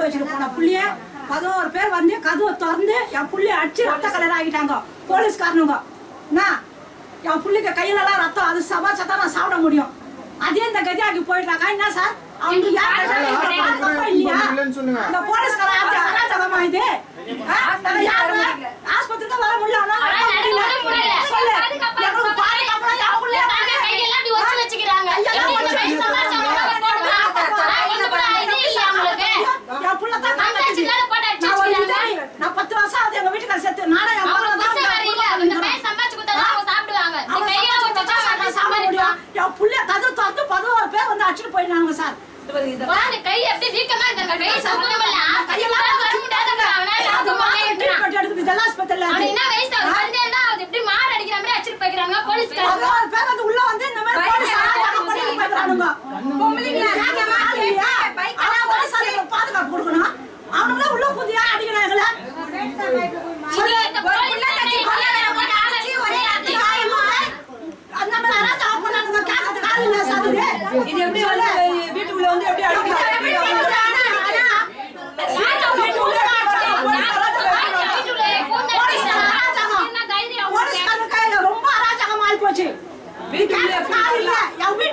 போட படுக்க வச்சுட்டு போன புள்ளிய பதினோரு பேர் வந்து கதவை திறந்து என் புள்ளைய அடிச்சு ரத்த கலர் ஆகிட்டாங்க போலீஸ்காரனுங்க என்ன என் புள்ளிக்கு கையிலலாம் ரத்தம் அது சபாச்சா தான் நான் சாப்பிட முடியும் அதே இந்த கதியாக்கி போயிட்டாங்க என்ன சார் அவங்க யார் இல்லையா. இந்த போலீஸ்கார அராஜகமா இது ஆ? நாங்க யாருமே ஆஸ்பத்திரிக்கு வர முடியல ஆனா ஆனா வர நடக்க கூட முடியல. சொல்லு பாதுகாப்பா எங்களுக்கு பாதுகாப்பா என் புள்ளைய பாருங்க, கையெல்லாம் இப்படி வச்சு வச்சுக்கிறாங்க. எப்படி இந்த வயசு சமாளிச்சாங்க? ஒண்ணு கூட இது இல்லையா உங்களுக்கு? என் புள்ள தான் மனசாட்சி காப்பாத்துச்சு. இல்லாத போட்டு அடிச்சு நான் ஒரு வச்சுக்கிறாங்க. விதவை. நான் பத்து வருஷம் ஆகுது எங்க வீட்டுக்கார செத்து நானே என் அவங்க மகளை தான் புருஷன் வேற இல்ல. என் இந்த புள்ள பையன் சம்பாதிச்சு கொடுத்தாதான் அவங்க சாப்பிடுவாங்க. இந்த அவங்க கையெல்லாம் சம்பாதிச்சு வச்சு வச்சா கொடுத்தா அவன் சாப்பிட சம்பாதிப்பான். முடியும். என் புள்ள கதவு திறந்து பதினோரு பேர் வந்து அடிச்சுட்டு போயிட்டாங்க சார் பாருங்க, கை எப்படி வீக்கமா இருக்கு. கை சுத்தமா இல்ல. கையெல்லாம் வர முடியாதுங்க. அவனால அது ட்ரீட்மெண்ட். என்ன வயசு. எப்படி மாடு அடிக்கிற மாதிரி அடிச்சிட்டு போய்க்கிறாங்க போலீஸ்காரங்க. பதினோரு பேர் வந்து உள்ள வந்து இந்த மாதிரி போலீஸ் பாதுகாப்பு கொடுக்கணும். அவனுங்களே உள்ள புதியா. சொல்லு. கொல்ல வேற போட்டு ஒரே? அந்த மாதிரி சார் இது? எப்படி வந்து வந்து எப்படி அடிக்கிறாங்க? எப்படி வந்து ஆனா, ஆனா, வீட்டுக்குள்ள போலீஸ்காரங்க கையில ரொம்ப அராஜகம் ஆகி போச்சு கேட்கறதுக்கு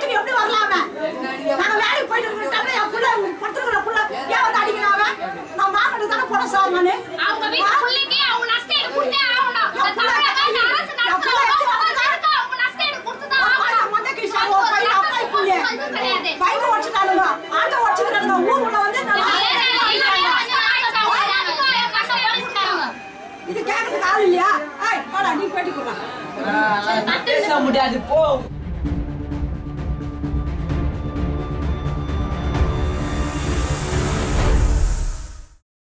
இது கேட்கறதுக்கு ஆள் இல்லையா ஏய்,